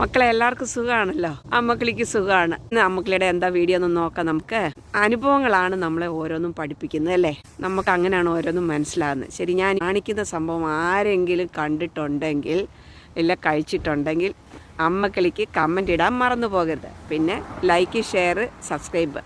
മക്കളെ എല്ലാവർക്കും സുഖമാണല്ലോ അമ്മക്കിളിക്ക് സുഖമാണ് ഇന്ന് അമ്മക്കിളിയുടെ എന്താ വീഡിയോ ഒന്ന് നോക്കാം നമുക്ക്. അനുഭവങ്ങളാണ് നമ്മളെ ഓരോന്നും പഠിപ്പിക്കുന്നത് അല്ലേ? നമുക്ക് അങ്ങനെയാണ് ഓരോന്നും മനസ്സിലാകുന്നത് ശരി ഞാൻ കാണിക്കുന്ന സംഭവം ആരെങ്കിലും കണ്ടിട്ടുണ്ടെങ്കിൽ ഇല്ല കഴിച്ചിട്ടുണ്ടെങ്കിൽ അമ്മക്കിളിക്ക് കമന്റ് ഇടാൻ മറന്നു പോകരുത്. പിന്നെ ലൈക്ക് ഷെയർ സബ്സ്ക്രൈബ്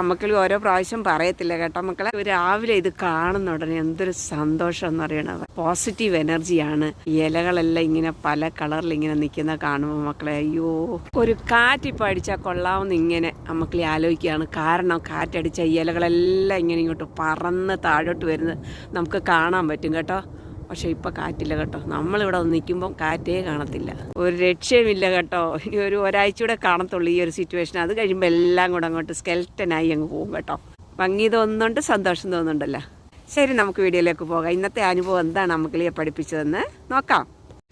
അമ്മക്കിളി ഓരോ പ്രാവശ്യം പറയത്തില്ല കേട്ടോ. മക്കളെ രാവിലെ ഇത് കാണുന്ന ഉടനെ എന്തൊരു സന്തോഷം എന്ന് പറയണത്. പോസിറ്റീവ് എനർജിയാണ് ഇലകളെല്ലാം ഇങ്ങനെ പല കളറിൽ ഇങ്ങനെ നിൽക്കുന്ന കാണുമ്പോൾ മക്കളെ അയ്യോ. ഒരു കാറ്റിപ്പോൾ അടിച്ചാൽ കൊള്ളാവുന്ന ഇങ്ങനെ അമ്മക്കിളി ആലോചിക്കുകയാണ്. കാരണം കാറ്റടിച്ച ഇലകളെല്ലാം ഇങ്ങനെ ഇങ്ങോട്ട് പറന്ന് താഴോട്ട് വരുന്നത് നമുക്ക് കാണാൻ പറ്റും കേട്ടോ. പക്ഷെ ഇപ്പൊ കാറ്റില്ല കേട്ടോ. നമ്മളിവിടെ നിൽക്കുമ്പം കാറ്റേ കാണത്തില്ല. ഒരു രക്ഷയുമില്ല കേട്ടോ. ഇനി ഒരു ഒരാഴ്ചയൂടെ കാണത്തുള്ളൂ ഈ ഒരു സിറ്റുവേഷൻ അത് കഴിയുമ്പോൾ എല്ലാം കൂടെ അങ്ങോട്ട് സ്കെൽറ്റനായി അങ്ങ് പോകും കേട്ടോ. ഭംഗി തോന്നുന്നുണ്ട് സന്തോഷം തോന്നുന്നുണ്ടല്ലോ. ശരി നമുക്ക് വീഡിയോയിലേക്ക് പോകാം. ഇന്നത്തെ അനുഭവം എന്താണ് നമുക്കിളിയെ പഠിപ്പിച്ചതെന്ന് നോക്കാം.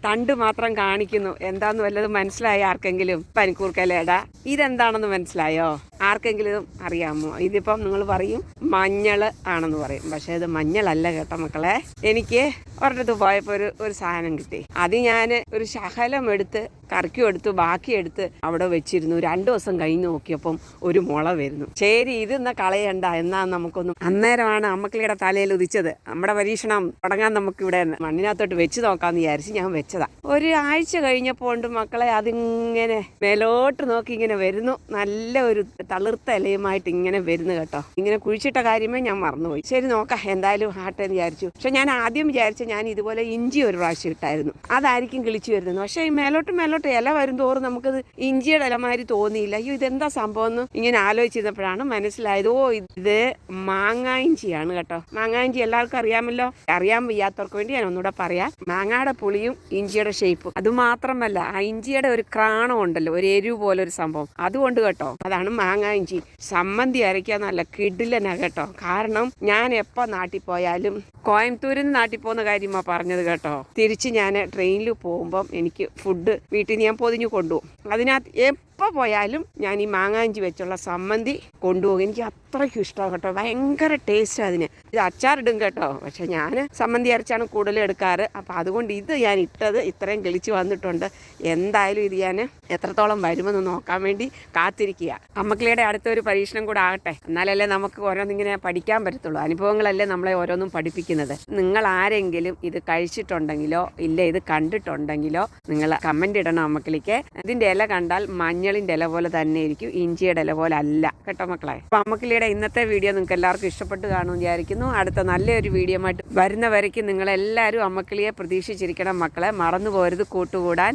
തണ്ട് മാത്രം കാണിക്കുന്നു. എന്താന്ന് വല്ലതും മനസ്സിലായോ ആർക്കെങ്കിലും? പനിക്കൂർക്കലേട ഇതെന്താണെന്ന് മനസ്സിലായോ? ആർക്കെങ്കിലും അറിയാമോ? ഇതിപ്പം നിങ്ങൾ പറയും മഞ്ഞൾ ആണെന്ന് പറയും. പക്ഷേ ഇത് മഞ്ഞളല്ല കേട്ടോ മക്കളെ. എനിക്ക് ഒരിടത്ത് പോയപ്പോൾ ഒരു ഒരു സാധനം കിട്ടി. അത് ഞാൻ ഒരു ശകലം എടുത്ത് കറക്കും എടുത്ത് ബാക്കി എടുത്ത് അവിടെ വെച്ചിരുന്നു. രണ്ടു ദിവസം കഴിഞ്ഞ് നോക്കിയപ്പം ഒരു മുള വരുന്നു. ശരി ഇത് എന്നാ കളയണ്ട. എന്നാ നമുക്കൊന്നും അന്നേരമാണ് അമ്മക്കിളിയുടെ തലയിൽ ഉദിച്ചത്. നമ്മുടെ പരീക്ഷണം തുടങ്ങാൻ നമുക്ക് ഇവിടെ മണ്ണിനകത്തോട്ട് വെച്ച് നോക്കാന്ന് വിചാരിച്ച് ഞാൻ വെച്ചതാ. ഒരു ആഴ്ച കഴിഞ്ഞപ്പോൾ ഉണ്ട് മക്കളെ അതിങ്ങനെ മേലോട്ട് നോക്കി ഇങ്ങനെ വരുന്നു. നല്ല ഒരു തളിർത്ത ഇലയുമായിട്ട് ഇങ്ങനെ വരുന്നു കേട്ടോ. ഇങ്ങനെ കുഴിച്ചിട്ട കാര്യമേ ഞാൻ മറന്നുപോയി. ശരി നോക്കാം. എന്തായാലും ആട്ടെ എന്ന് വിചാരിച്ചു. പക്ഷെ ഞാൻ ആദ്യം വിചാരിച്ച ഞാൻ ഇതുപോലെ ഇഞ്ചി ഒരു പ്രാവശ്യം ഇട്ടായിരുന്നു. അതായിരിക്കും കിളിച്ചു വരുന്നത്. പക്ഷേ ഈ മേലോട്ട് മേലോട്ട് ഇല വരും തോറും നമുക്കത് ഇഞ്ചിയുടെ ഇലമാതിരി തോന്നിയില്ല. അയ്യോ ഇതെന്താ സംഭവം എന്ന് ഇങ്ങനെ ആലോചിച്ചിരുന്നപ്പോഴാണ് മനസ്സിലായത്. ഓ ഇത് മാങ്ങാ ഇഞ്ചിയാണ് കേട്ടോ. മാങ്ങാ ഇഞ്ചി എല്ലാവർക്കും അറിയാമല്ലോ? അറിയാൻ വയ്യാത്തവർക്ക് വേണ്ടി ഞാൻ ഒന്നുകൂടെ പറയാം. മാങ്ങയുടെ പുളിയും ഇഞ്ചിയുടെ ഷേപ്പും അത് മാത്രമല്ല ആ ഇഞ്ചിയുടെ ഒരു ക്രാണം ഉണ്ടല്ലോ ഒരു എരിവ് പോലെ ഒരു സംഭവം. അതുകൊണ്ട് കേട്ടോ അതാണ് മാങ്ങാ ഇഞ്ചി സമ്മന്തി അരയ്ക്കാൻ നല്ല കിഡിലന കേട്ടോ. കാരണം ഞാൻ എപ്പോൾ നാട്ടിൽ പോയാലും കോയമ്പത്തൂരിൽ നിന്ന് നാട്ടിൽ പോകുന്ന കാര്യമാണ് പറഞ്ഞത് കേട്ടോ. തിരിച്ച് ഞാൻ ട്രെയിനിൽ പോകുമ്പം എനിക്ക് ഫുഡ് വീട്ടിൽ നിന്ന് ഞാൻ പൊതിഞ്ഞു കൊണ്ടുപോകും. അതിനകത്ത് എപ്പോൾ പോയാലും ഞാൻ ഈ മാങ്ങാഞ്ചി വെച്ചുള്ള സമ്മന്തി കൊണ്ടുപോകും. എനിക്ക് അത്രയ്ക്കും ഇഷ്ടമാണ് കേട്ടോ. ഭയങ്കര ടേസ്റ്റ് അതിന്. ഇത് അച്ചാറിടും കേട്ടോ. പക്ഷെ ഞാൻ സമ്മന്തി അരച്ചാണ് കൂടുതൽ എടുക്കാറ്. അപ്പോൾ അതുകൊണ്ട് ഇത് ഞാൻ ഇട്ടത് ഇത്രയും കിളിച്ച് വന്നിട്ടുണ്ട്. എന്തായാലും ഇത് ഞാൻ എത്രത്തോളം വരുമെന്ന് നോക്കാൻ വേണ്ടി കാത്തിരിക്കുക. അമ്മക്കിളിയുടെ അടുത്തൊരു പരീക്ഷണം കൂടെ ആകട്ടെ. എന്നാലല്ലേ നമുക്ക് ഓരോന്നിങ്ങനെ പഠിക്കാൻ പറ്റത്തുള്ളൂ. അനുഭവങ്ങളല്ലേ നമ്മളെ ഓരോന്നും പഠിപ്പിക്കുന്നത്. നിങ്ങൾ ആരെങ്കിലും ഇത് കഴിച്ചിട്ടുണ്ടെങ്കിലോ ഇല്ല ഇത് കണ്ടിട്ടുണ്ടെങ്കിലോ നിങ്ങൾ കമന്റ് ഇടണം അമ്മക്കിളിക്ക്. ഇതിന്റെ ഇല കണ്ടാൽ മഞ്ഞളിന്റെ ഇല പോലെ തന്നെ ഇരിക്കും ഇഞ്ചിയുടെ ഇല പോലെ അല്ല കേട്ടോ മക്കളെ. അപ്പോൾ അമ്മക്കിളിയുടെ ഇന്നത്തെ വീഡിയോ നിങ്ങൾക്ക് എല്ലാവർക്കും ഇഷ്ടപ്പെട്ട് കാണുമെന്ന് വിചാരിക്കുന്നു. അടുത്ത നല്ലൊരു വീഡിയോ ആയിട്ട് വരുന്ന വരയ്ക്ക് നിങ്ങളെല്ലാവരും അമ്മക്കിളിയെ പ്രതീക്ഷിച്ചിരിക്കണം മക്കളെ. മറന്നു പോരുത് കൂട്ടുകൂടാൻ.